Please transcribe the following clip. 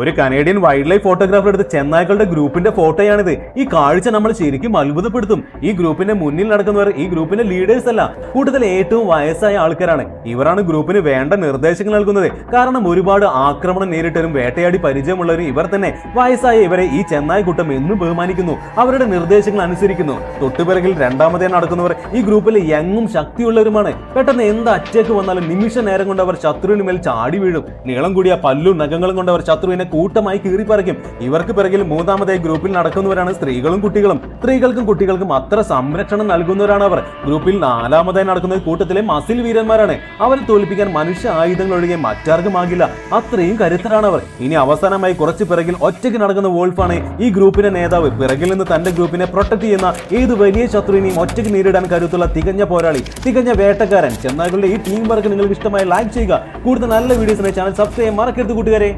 ഒരു Canadian wild life photographer എടുത്ത ചെന്നായ്ക്കളുടെ ഗ്രൂപ്പിന്റെ ഫോട്ടോയാണിത്. ഈ കാഴ്ച നമ്മൾ ശരിക്കും അത്ഭുതപ്പെടുത്തും. ഈ ഗ്രൂപ്പിന്റെ മുന്നിൽ നടക്കുന്നവർ ഈ ഗ്രൂപ്പിന്റെ ലീഡേഴ്സ് അല്ല കൂട്ടത്തിൽ ഏറ്റവും വയസ്സായ ആൾക്കാരാണ്. ഇവരാണ് ഗ്രൂപ്പിന് വേണ്ട നിർദ്ദേശങ്ങൾ നൽകുന്നത്. കാരണം ഒരുപാട് ആക്രമണം നേരിട്ടവരും വേട്ടയാടി പരിചയമുള്ളവരും ഇവർ തന്നെ. വയസ്സായ ഇവരെ ഈ ചെന്നായ് കൂട്ടം എന്നും ബഹുമാനിക്കുന്നു. അവരുടെ നിർദ്ദേശങ്ങൾ അനുസരിക്കുന്നു. തൊട്ടുപിറകിൽ രണ്ടാമതേ നടക്കുന്നവർ ഈ ഗ്രൂപ്പിലെ യങ്ങും ശക്തിയുള്ളവരുമാണ്. പെട്ടെന്ന് എന്ത് അറ്റേക്ക് വന്നാലും നിമിഷ നേരം കൊണ്ട് അവർ ശത്രുവിന് മേൽ ചാടി വീഴും. നീളം കൂടിയ പല്ലും നഖങ്ങളും കൊണ്ട് അവർ ശത്രുവിനെ കൂട്ടമായി കീറിപ്പറിക്കും ഇവർക്ക് പിറകിൽ മൂന്നാമതായി ഗ്രൂപ്പിൽ നടക്കുന്നവരാണ് സ്ത്രീകളും കുട്ടികളും. സ്ത്രീകൾക്കും കുട്ടികൾക്കും അത്ര സംരക്ഷണം നൽകുന്നവരാണ് അവർ. ഗ്രൂപ്പിൽ നാലാമതായി നടക്കുന്ന കൂട്ടത്തിലെ മസിൽ വീരന്മാരാണ്. അവരെ തോൽപ്പിക്കാൻ മനുഷ്യ ആയുധങ്ങൾ ഒഴികെ മറ്റാർക്കും ആകില്ല. അത്രയും കരുത്തരാണ് അവർ. ഇനി അവസാനമായി കുറച്ച് പിറകിൽ ഒറ്റയ്ക്ക് നടക്കുന്ന വോൾഫാണ് ഈ ഗ്രൂപ്പിന്റെ നേതാവ്. പിറകിൽ നിന്ന് തന്റെ ഗ്രൂപ്പിനെ പ്രൊട്ടക്ട് ചെയ്യുന്ന ഏത് വലിയ ശത്രുവിനെയും ഒറ്റയ്ക്ക് നേരിടാൻ കരുത്തുള്ള തികഞ്ഞ പോരാളി തികഞ്ഞ വേട്ടക്കാരൻ. ചെന്നായ്ക്കളുടെ ഈ ടീം വർക്ക് നിങ്ങൾക്ക് ഇഷ്ടമായി ലൈക്ക് ചെയ്യുക. കൂടുതൽ നല്ല വീഡിയോസിനെ ചാനൽ സബ്സ്ക്രൈബ് മറക്കരുത് കൂട്ടുകാരെ.